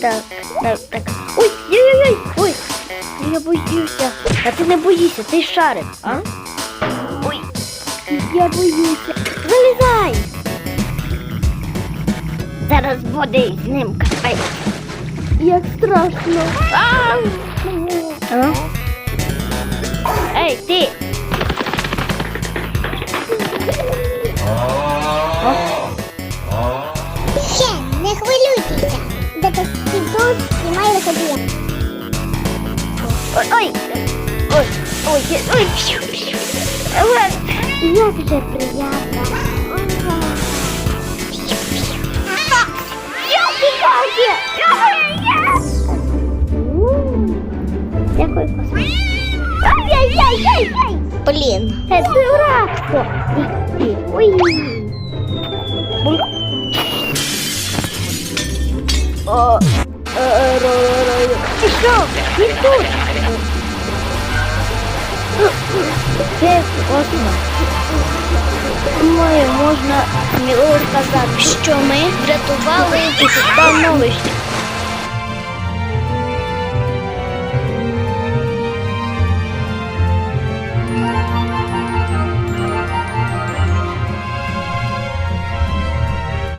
Так, так, так. Ой, ой-ой-ой, ой, я боюся. А ти не боїшся, ти шарик, а? Ой, я боюся. Залізай! Зараз буде з ним капець. Як страшно. А! А? Ей, ти! Ще, Ой, ой, ой, ой, ой. Как же приятно. Такой космос. Ай-яй-яй-яй-яй! Блин. Это дурак-то. Ой. О. що? Він тут. Це. Думаю, можна сміло сказати, що ми врятували становище.